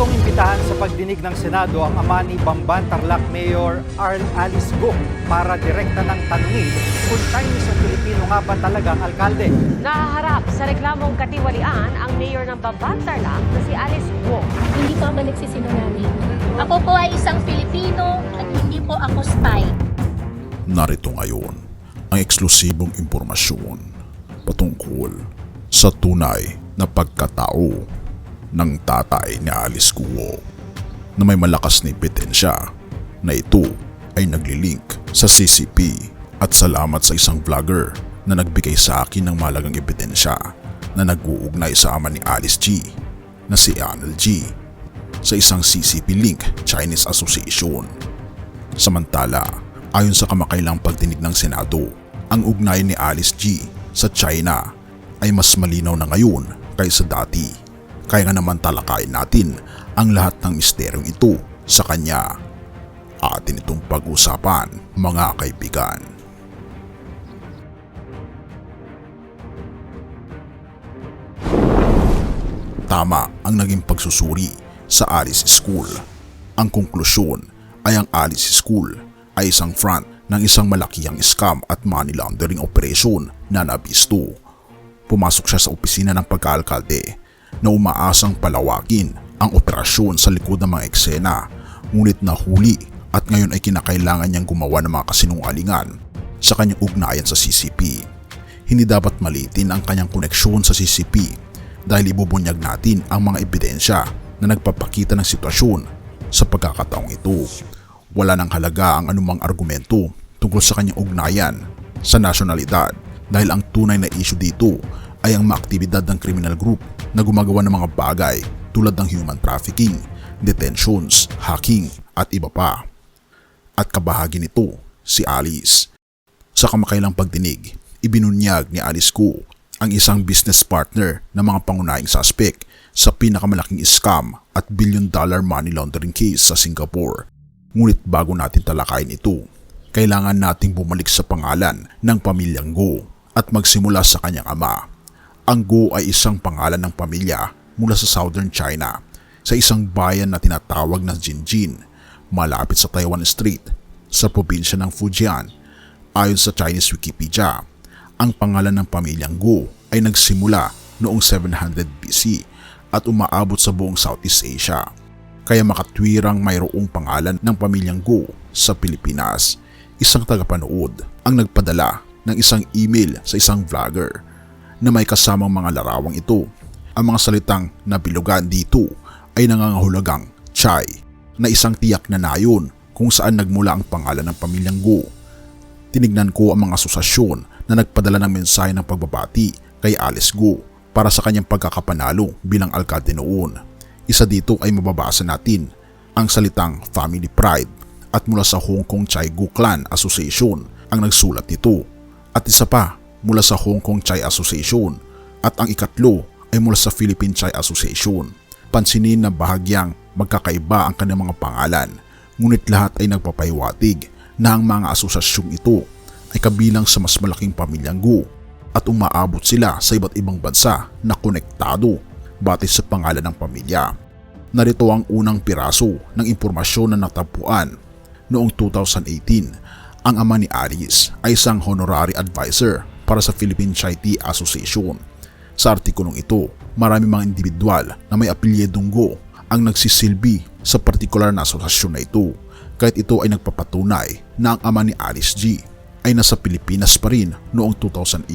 Naritong imbitahan sa pagdinig ng Senado ang ama ni Bamban Tarlac Mayor Arl Alice Go para direkta ng tanungin kung Chinese o Filipino nga ba talagang alkalde. Nahaharap sa reklamong katiwalian ang mayor ng Bamban Tarlac na si Alice Guo. Hindi po ako nagsisinungaling. Ako po ay isang Filipino at hindi po ako spy. Narito ngayon ang eksklusibong impormasyon patungkol sa tunay na pagkatao ng tatay ni Alice Guo na may malakas na ebidensya na ito ay naglilink sa CCP at salamat sa isang vlogger na nagbigay sa akin ng malagang ebidensya na nag-uugnay sa ama ni Alice G na si Arnold G sa isang CCP link Chinese Association. Samantala, ayon sa kamakailang pagdinig ng Senado, ang ugnayan ni Alice G sa China ay mas malinaw na ngayon kaysa dati. Kaya nga naman talakayin natin ang lahat ng misteryong ito sa kanya. Atin itong pag-usapan mga kaibigan. Tama ang naging pagsusuri sa Alice School. Ang konklusyon ay ang Alice School ay isang front ng isang malakihang scam at money laundering operation na nabisto. Pumasok siya sa opisina ng pagkaalkalde na umaasang palawakin ang operasyon sa likod ng mga eksena ngunit nahuli at ngayon ay kinakailangan niyang gumawa ng mga kasinungalingan sa kanyang ugnayan sa CCP. Hindi dapat malitin ang kanyang koneksyon sa CCP dahil ibubunyag natin ang mga ebidensya na nagpapakita ng sitwasyon sa pagkakataong ito. Wala nang halaga ang anumang argumento tungkol sa kanyang ugnayan sa nasyonalidad dahil ang tunay na issue dito ay ang maaktibidad ng criminal group na gumagawa ng mga bagay tulad ng human trafficking, detentions, hacking at iba pa. At kabahagi nito si Alice. Sa kamakailang pagdinig, ibinunyag ni Alice Ko ang isang business partner ng mga pangunahing suspect sa pinakamalaking scam at billion dollar money laundering case sa Singapore. Ngunit bago natin talakayin ito, kailangan nating bumalik sa pangalan ng pamilyang Go at magsimula sa kanyang ama. Ang Go ay isang pangalan ng pamilya mula sa southern China sa isang bayan na tinatawag na Jinjin malapit sa Taiwan Strait sa probinsya ng Fujian. Ayon sa Chinese Wikipedia, ang pangalan ng pamilyang Go ay nagsimula noong 700 BC at umaabot sa buong Southeast Asia. Kaya makatwirang mayroong pangalan ng pamilyang Go sa Pilipinas. Isang tagapanood ang nagpadala ng isang email sa isang vlogger na may kasamang mga larawang ito. Ang mga salitang nabilugan dito ay nangangahulugang Chai na isang tiyak na nayon kung saan nagmula ang pangalan ng pamilyang Go. Tinignan ko ang mga asosasyon na nagpadala ng mensahe ng pagbabati kay Alice Go para sa kanyang pagkakapanalo bilang alkalde noon. Isa dito ay mababasa natin ang salitang Family Pride at mula sa Hong Kong Chai Gu Clan Association ang nagsulat nito at isa pa mula sa Hong Kong Chai Association at ang ikatlo ay mula sa Philippine Chai Association. Pansinin na bahagyang magkakaiba ang kanilang mga pangalan ngunit lahat ay nagpapahiwatig na ang mga asosasyong ito ay kabilang sa mas malaking pamilyang Gu at umaabot sila sa iba't ibang bansa na konektado batay sa pangalan ng pamilya. Narito ang unang piraso ng impormasyon na natapuan. Noong 2018, ang ama ni Alice ay isang honorary advisor para sa Philippine Chai Tea Association. Sa artikulong ito, marami mga individual na may apilyedong Go ang nagsisilbi sa partikular na asosasyon na ito kahit ito ay nagpapatunay na ang ama ni Alice G ay nasa Pilipinas pa rin noong 2018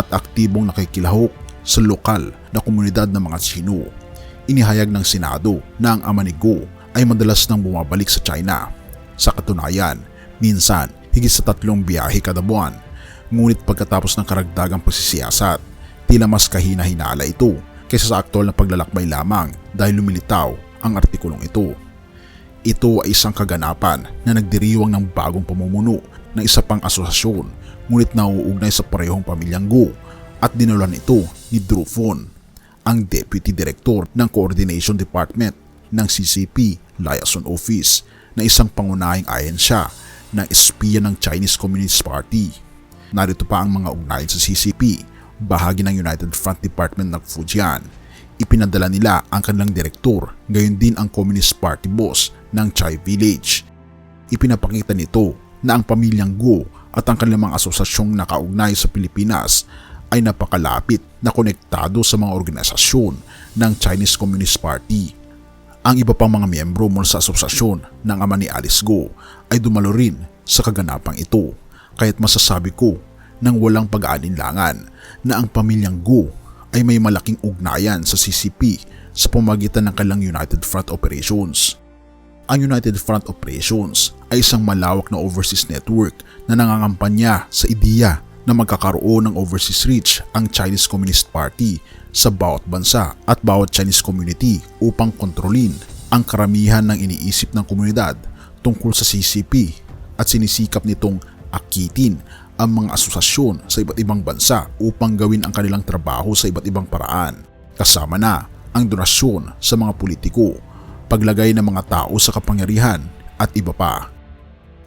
at aktibong nakikilahok sa lokal na komunidad ng mga Chino. Inihayag ng Senado na ang ama ni Go ay madalas nang bumabalik sa China. Sa katunayan, minsan higit sa tatlong biyahe kada buwan. Ngunit pagkatapos ng karagdagang pagsisiyasat, tila mas kahina-hinala ito kaysa sa aktual na paglalakbay lamang dahil lumilitaw ang artikulong ito. Ito ay isang kaganapan na nagdiriwang ng bagong pamumuno ng isa pang asosasyon ngunit nauugnay sa parehong pamilyang Go at dinulan ito ni Drew Fon, ang Deputy Director ng Coordination Department ng CCP Liaison Office na isang pangunahing ahensya ng espiya ng Chinese Communist Party. Narito pa ang mga ugnayan sa CCP, bahagi ng United Front Department ng Fujian, Ipinadala nila ang kanilang direktor, gayon din ang Communist Party boss ng Chai Village. Ipinapakita nito na ang pamilyang Go at ang kanilang mga asosasyong nakaugnay sa Pilipinas ay napakalapit na konektado sa mga organisasyon ng Chinese Communist Party. Ang iba pang mga miyembro mula sa asosasyon ng ama ni Alice Go ay dumalo rin sa kaganapang ito kaya't masasabi ko nang walang pag-aalinlangan na ang pamilyang Go ay may malaking ugnayan sa CCP sa pamagitan ng kanilang United Front Operations. Ang United Front Operations ay isang malawak na overseas network na nangangampanya sa ideya na magkakaroon ng overseas reach ang Chinese Communist Party sa bawat bansa at bawat Chinese community upang kontrolin ang karamihan ng iniisip ng komunidad tungkol sa CCP at sinisikap nitong akitin ang mga asosasyon sa iba't ibang bansa upang gawin ang kanilang trabaho sa iba't ibang paraan. Kasama na ang donasyon sa mga politiko, paglagay ng mga tao sa kapangyarihan at iba pa.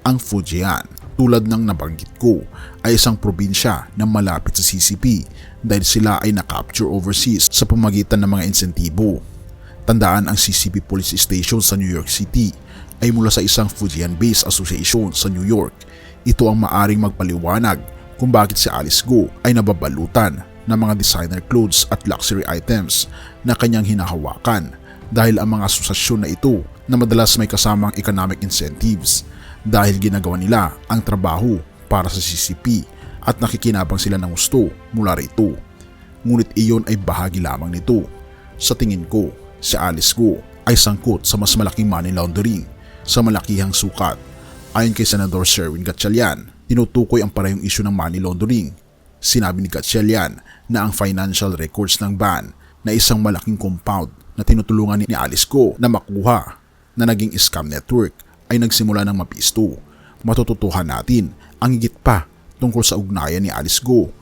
Ang Fujian, tulad ng nabanggit ko, ay isang probinsya na malapit sa CCP dahil sila ay na-capture overseas sa pamagitan ng mga insentibo. Tandaan ang CCP police station sa New York City ay mula sa isang Fujian-based association sa New York. Ito ang maaring magpaliwanag kung bakit si Alice Go ay nababalutan ng mga designer clothes at luxury items na kanyang hinahawakan dahil ang mga asosasyon na ito na madalas may kasamang economic incentives dahil ginagawa nila ang trabaho para sa CCP at nakikinabang sila ng gusto mula rito. Ngunit iyon ay bahagi lamang nito. Sa tingin ko, si Alice Go ay sangkot sa mas malaking money laundering sa malakihang sukat. Ayon kay Senador Sherwin Gatchalian, tinutukoy ang parehong isyu ng money laundering. Sinabi ni Gatchalian na ang financial records ng ban na isang malaking compound na tinutulungan ni Alice Go na makuha na naging scam network ay nagsimula ng mapisto. Matututuhan natin ang higit pa tungkol sa ugnayan ni Alice Go.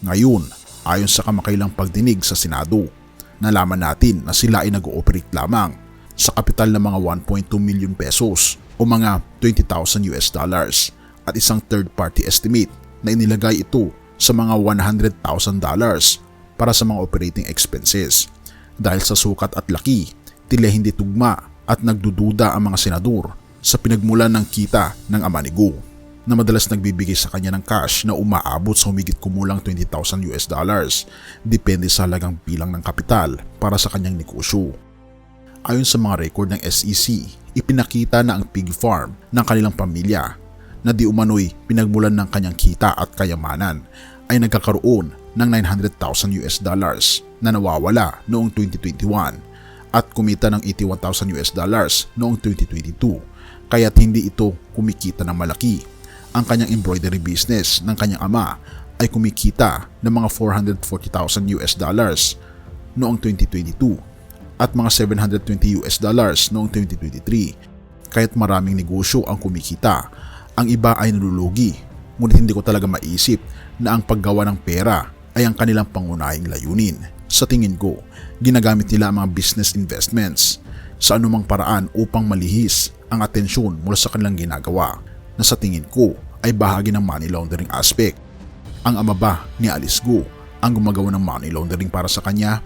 Ngayon, ayon sa kamakailang pagdinig sa Senado, nalaman natin na sila ay nag-ooperate lamang sa kapital ng mga 1.2 million pesos o mga 20,000 US dollars at isang third party estimate na inilagay ito sa mga 100,000 dollars para sa mga operating expenses. Dahil sa sukat at laki, tila hindi tugma at nagdududa ang mga senador sa pinagmulan ng kita ng ama ni Go na madalas nagbibigay sa kanya ng cash na umaabot sa humigit kumulang 20,000 US dollars depende sa halagang bilang ng kapital para sa kanyang negosyo. Ayon sa mga record ng SEC, ipinakita na ang pig farm ng kanilang pamilya na di umano'y pinagmulan ng kanyang kita at kayamanan ay nagkakaroon ng 900,000 US dollars na nawawala noong 2021 at kumita ng 81,000 US dollars noong 2022 kaya't hindi ito kumikita ng malaki. Ang kanyang embroidery business ng kanyang ama ay kumikita ng mga 440,000 US dollars noong 2022 at mga 720 US dollars noong 2023. Kahit maraming negosyo ang kumikita, ang iba ay nalulugi. Ngunit hindi ko talaga maisip na ang paggawa ng pera ay ang kanilang pangunahing layunin. Sa tingin ko, ginagamit nila ang mga business investments sa anumang paraan upang malihis ang atensyon mula sa kanilang ginagawa na sa tingin ko ay bahagi ng money laundering aspect. Ang ama ba ni Alice Go ang gumagawa ng money laundering para sa kanya?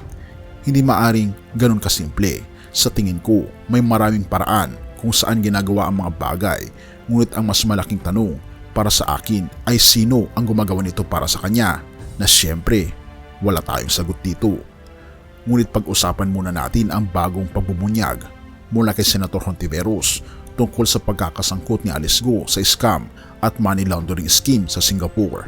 Hindi maaring ganun kasimple. Sa tingin ko, may maraming paraan kung saan ginagawa ang mga bagay. Ngunit ang mas malaking tanong para sa akin ay sino ang gumagawa nito para sa kanya na siyempre wala tayong sagot dito. Ngunit pag-usapan muna natin ang bagong pagbubunyag mula kay Senator Hontiveros tungkol sa pagkakasangkot ni Alice Go sa scam at money laundering scheme sa Singapore.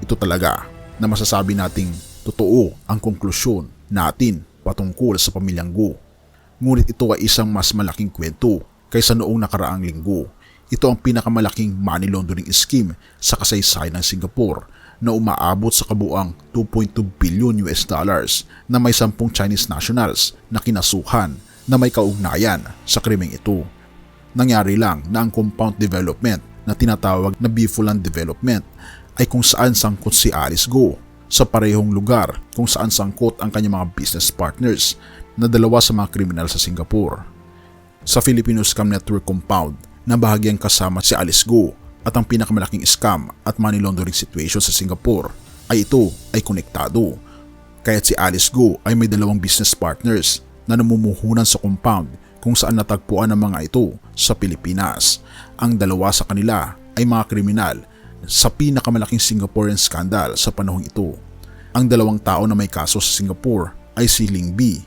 Ito talaga na masasabi nating totoo ang konklusyon natin patungkol sa pamilyang Go. Ngunit ito ay isang mas malaking kwento kaysa noong nakaraang linggo. Ito ang pinakamalaking money laundering scheme sa kasaysayan ng Singapore na umaabot sa kabuang 2.2 billion US dollars na may 10 Chinese nationals na kinasuhan na may kaugnayan sa krimeng ito. Nangyari lang na ang compound development na tinatawag na Bifulan Development ay kung saan sangkot si Alice Go sa parehong lugar kung saan sangkot ang kanyang mga business partners na dalawa sa mga kriminal sa Singapore. Sa Filipino Scam Network Compound na bahagyang kasama si Alice Go at ang pinakamalaking scam at money laundering situation sa Singapore ay ito ay konektado. Kaya't si Alice Go ay may dalawang business partners na namumuhunan sa compound kung saan natagpuan ang mga ito sa Pilipinas. Ang dalawa sa kanila ay mga kriminal sa pinakamalaking Singaporean scandal sa panahong ito. Ang dalawang tao na may kaso sa Singapore ay si Ling B,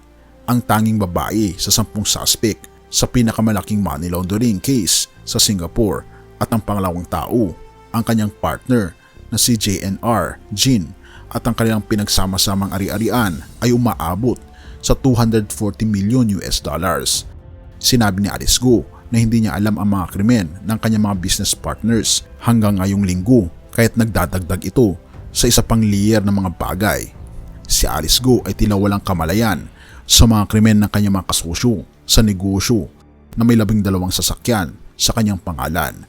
ang tanging babae sa sampung suspect sa pinakamalaking money laundering case sa Singapore at ang pangalawang tao, ang kanyang partner na si JNR, Jin, at ang kanilang pinagsama-samang ari-arian ay umaabot sa 240 million US dollars. Sinabi ni Alice Go na hindi niya alam ang mga krimen ng kanyang mga business partners hanggang ngayong linggo kaya't nagdadagdag ito sa isa pang layer ng mga bagay. Si Alice Go ay tila walang kamalayan sa mga krimen ng kanyang mga kasosyo sa negosyo na may labing dalawang sasakyan sa kanyang pangalan.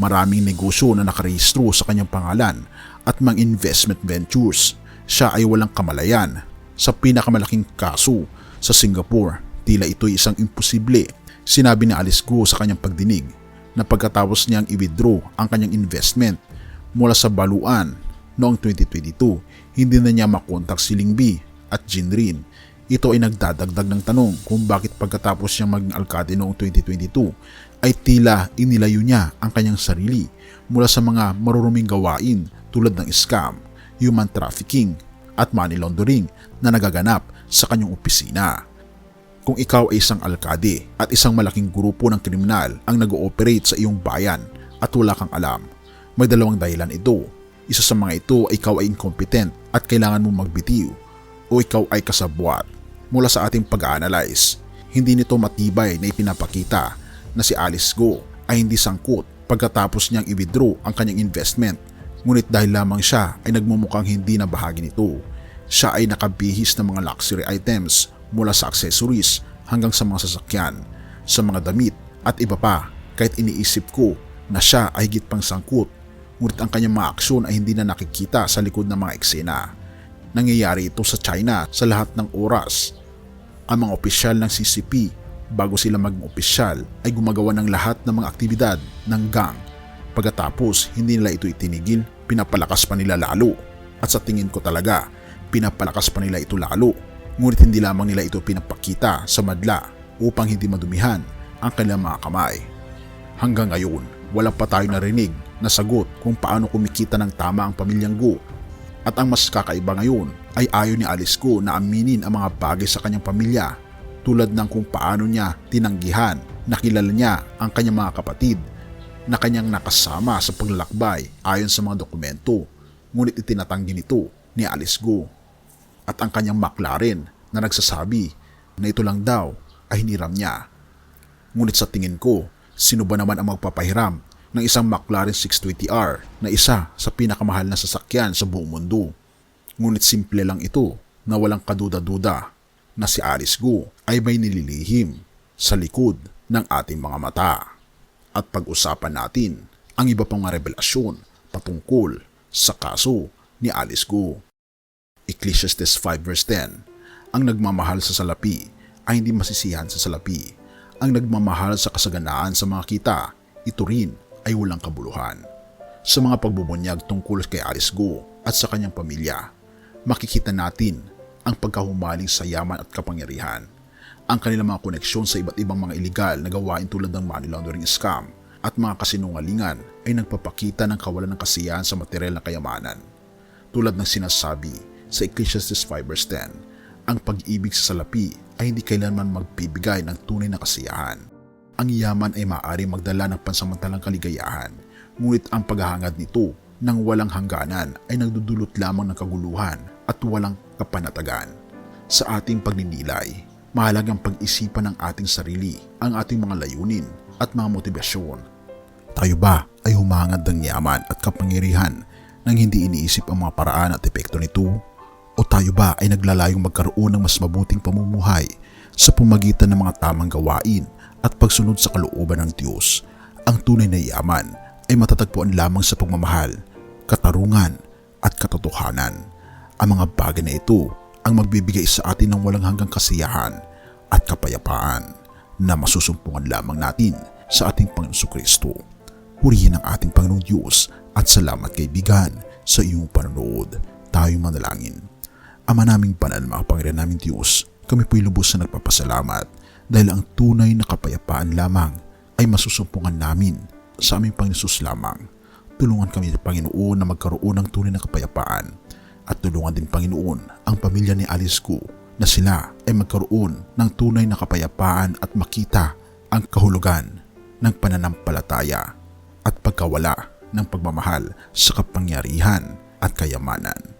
Maraming negosyo na nakarehistro sa kanyang pangalan at mga investment ventures. Siya ay walang kamalayan sa pinakamalaking kaso sa Singapore. Tila ito'y isang imposible. Sinabi ni Alice Go sa kanyang pagdinig na pagkatapos niyang i-withdraw ang kanyang investment mula sa baluan noong 2022, hindi na niya makontak si Ling B at Jinrin. Ito ay nagdadagdag ng tanong kung bakit pagkatapos niyang maging alkade noong 2022 ay tila inilayo niya ang kanyang sarili mula sa mga maruruming gawain tulad ng scam, human trafficking at money laundering na nagaganap sa kanyang opisina. Kung ikaw ay isang alkade at isang malaking grupo ng kriminal ang nag-ooperate sa iyong bayan at wala kang alam, may dalawang dahilan ito. Isa sa mga ito ay ikaw ay incompetent at kailangan mong magbitiw o ikaw ay kasabwat. Mula sa ating pag-analyze, hindi nito matibay na ipinapakita na si Alice Go ay hindi sangkot pagkatapos niyang i-withdraw ang kanyang investment. Ngunit dahil lamang siya ay nagmumukhang hindi na bahagi nito. Siya ay nakabihis ng mga luxury items mula sa accessories hanggang sa mga sasakyan, sa mga damit at iba pa kahit iniisip ko na siya ay higit pang sangkot ngunit ang kanyang mga aksyon ay hindi na nakikita sa likod ng mga eksena. Nangyayari ito sa China sa lahat ng oras. Ang mga opisyal ng CCP bago sila maging opisyal ay gumagawa ng lahat ng mga aktibidad ng gang. Pagkatapos hindi nila ito itinigil, pinapalakas pa nila lalo. At sa tingin ko talaga, pinapalakas pa nila ito lalo. Ngunit hindi lamang nila ito pinapakita sa madla upang hindi madumihan ang kanilang mga kamay. Hanggang ngayon, wala pa tayo narinig na sagot kung paano kumikita ng tama ang pamilyang Go. At ang mas kakaiba ngayon ay ayaw ni Alice Go na aminin ang mga bagay sa kanyang pamilya tulad ng kung paano niya tinanggihan na kilala niya ang kanyang mga kapatid na kanyang nakasama sa paglalakbay ayon sa mga dokumento ngunit itinatanggi nito ni Alice Go. At ang kanyang McLaren na nagsasabi na ito lang daw ay hiniram niya. Ngunit sa tingin ko, sino ba naman ang magpapahiram ng isang McLaren 620R na isa sa pinakamahal na sasakyan sa buong mundo. Ngunit simple lang ito na walang kaduda-duda na si Alice Go ay may nililihim sa likod ng ating mga mata. At pag-usapan natin ang iba pang mga revelasyon patungkol sa kaso ni Alice Go. Ecclesiastes 5 verse 10 Ang nagmamahal sa salapi ay hindi masisihan sa salapi. Ang nagmamahal sa kasaganaan sa mga kita, ito rin ay walang kabuluhan. Sa mga pagbubunyag tungkol kay Alice Go at sa kanyang pamilya, makikita natin ang pagkahumaling sa yaman at kapangyarihan, ang kanilang mga koneksyon sa iba't ibang mga iligal na gawain tulad ng money laundering scam at mga kasinungalingan ay nagpapakita ng kawalan ng kasiyahan sa material na kayamanan. Tulad ng sinasabi sa Ecclesiastes 5 verse 10, ang pag-ibig sa salapi ay hindi kailanman magbibigay ng tunay na kasiyahan ang yaman ay maaari magdala ng pansamantalang kaligayahan, ngunit ang paghahangad nito ng walang hangganan ay nagdudulot lamang ng kaguluhan at walang kapanatagan. Sa ating pagninilay, mahalagang pag-isipan ng ating sarili ang ating mga layunin at mga motibasyon. Tayo ba ay humangad ng yaman at kapangyarihan nang hindi iniisip ang mga paraan at epekto nito? O tayo ba ay naglalayong magkaroon ng mas mabuting pamumuhay sa pumagitan ng mga tamang gawain at pagsunod sa kalooban ng Diyos, ang tunay na yaman ay matatagpuan lamang sa pagmamahal, katarungan at katotohanan. Ang mga bagay na ito ang magbibigay sa atin ng walang hanggang kasiyahan at kapayapaan na masusumpungan lamang natin sa ating Panginoon Kristo. Purihin ang ating Panginoong Diyos at salamat kaibigan sa iyong panonood. Tayo manalangin. Ama naming banal, makapangyarihan naming Diyos, kami po'y lubos na nagpapasalamat dahil ang tunay na kapayapaan lamang ay masusumpungan namin sa aming Panginoon lamang. Tulungan kami, Panginoon, na magkaroon ng tunay na kapayapaan at tulungan din, Panginoon, ang pamilya ni Alice Gu na sila ay magkaroon ng tunay na kapayapaan at makita ang kahulugan ng pananampalataya at pagkawala ng pagmamahal sa kapangyarihan at kayamanan.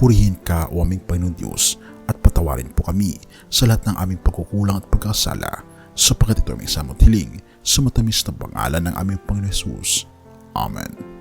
Purihin ka, o aming Panginoon Diyos, at patawarin po kami sa lahat ng aming pagkukulang at pagkasala sapagkat ito aming samot hiling sa matamis na pangalan ng aming Panginoon Jesus. Amen.